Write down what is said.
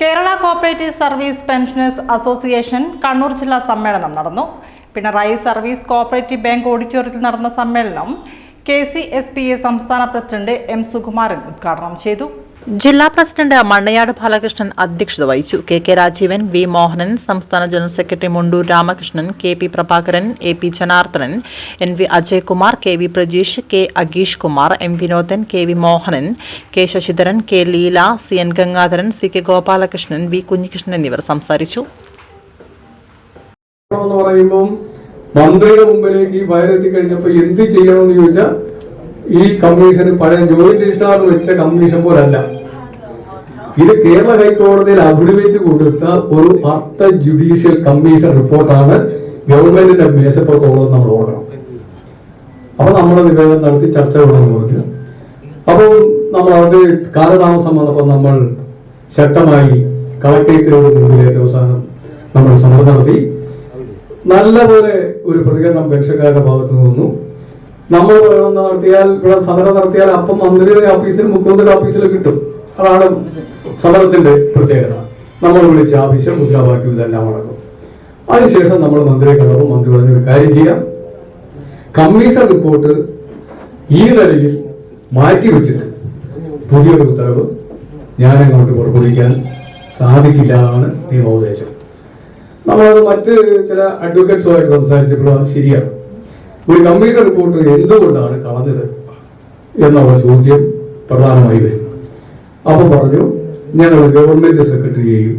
Kerala cooperative service pensioners association Kannur ജില്ലാ സമ്മേളനം നടന്നു. പിണറായി സർവീസ് കോപ്പറേറ്റീവ് ബാങ്ക് ഓഡിറ്റോറിയത്തിൽ നടന്ന സമ്മേളനം K C S P A സംസ്ഥാന പ്രസിഡന്റ് എം സുകുമാരൻ ഉദ്ഘാടനം ചെയ്തു. ജില്ലാ പ്രസിഡന്റ് മണ്ണയാട് ബാലകൃഷ്ണൻ അധ്യക്ഷത വഹിച്ചു. K K Rajeevan V Mohanan സംസ്ഥാന general secretary Mundur Ramakrishnan K P Prabhakaran A P Janardhanan N V Ajaykumar K V Prajeesh K Ageesh Kumar M Vinodan K V Mohanan K Sasidharan K Leela C N Gangadharan C K Gopalakrishnan V Kunhikrishnan എന്നിവർ സംസാരിച്ചു. മന്ത്രിയുടെ മുമ്പിലേക്ക് വയറെത്തി കഴിഞ്ഞപ്പോൾ എന്ത് ചെയ്യണമെന്ന് ചോദിച്ചാൽ ഈ commission പഴയ ജോയിന്റ് രജിസ്ട്രാർ വെച്ച കമ്മീഷൻ പോലല്ല. ഇത് കേരള ഹൈക്കോടതിയിൽ അഫിഡവിറ്റ് കൊടുത്ത ഒരു അർത്ഥ ജുഡീഷ്യൽ കമ്മീഷൻ റിപ്പോർട്ടാണ് ഗവൺമെന്റിന്റെ മേശപ്പുറത്തോളം നമ്മൾ ഓർക്കണം. അപ്പൊ നമ്മൾ നിവേദനം നടത്തി ചർച്ചകളെന്ന് പറഞ്ഞു അപ്പോൾ നമ്മൾ അത് കാലതാമസം വന്നപ്പോൾ നമ്മൾ ശക്തമായി കളക്ടറേറ്റിനോട് മുമ്പിലേക്ക് അവസാനം നമ്മൾ സമരം നടത്തി. നല്ലപോലെ ഒരു പ്രതികരണം പെൻഷൻകാരുടെ ഭാഗത്ത് നിന്ന് നമ്മൾ നടത്തിയാൽ ഇവിടെ സമരം നടത്തിയാൽ അപ്പം മന്ത്രിയുടെ ഓഫീസിൽ മുഖ്യമന്ത്രിയുടെ ഓഫീസിൽ കിട്ടും. അതാണ് സമരത്തിന്റെ പ്രത്യേകത. നമ്മൾ വിളിച്ച ആവശ്യം മുദ്രാവാക്യം ഇതെല്ലാം നടക്കും അതിനുശേഷം നമ്മൾ മന്ത്രിയെ കണ്ടപ്പോൾ മന്ത്രി പറഞ്ഞ ഒരു കാര്യം ചെയ്യാം. കമ്മീഷൻ റിപ്പോർട്ട് ഈ നിലയിൽ മാറ്റി വെച്ചിട്ട് പുതിയൊരു ഉത്തരവ് ഞാൻ അങ്ങോട്ട് പുറപ്പെടുവിക്കാൻ സാധിക്കില്ല എന്നാണ് നിയമോപദേശം. നമ്മളത് മറ്റ് ചില അഡ്വക്കേറ്റ്സുമായിട്ട് സംസാരിച്ചപ്പോഴും അത് ശരിയാണ്. ഒരു കമ്മീഷൻ റിപ്പോർട്ട് എന്തുകൊണ്ടാണ് കളഞ്ഞത് എന്നുള്ള ചോദ്യം പ്രധാനമായി വരും. അപ്പം പറഞ്ഞു ഞങ്ങൾ ഗവൺമെന്റ് സെക്രട്ടറിയെയും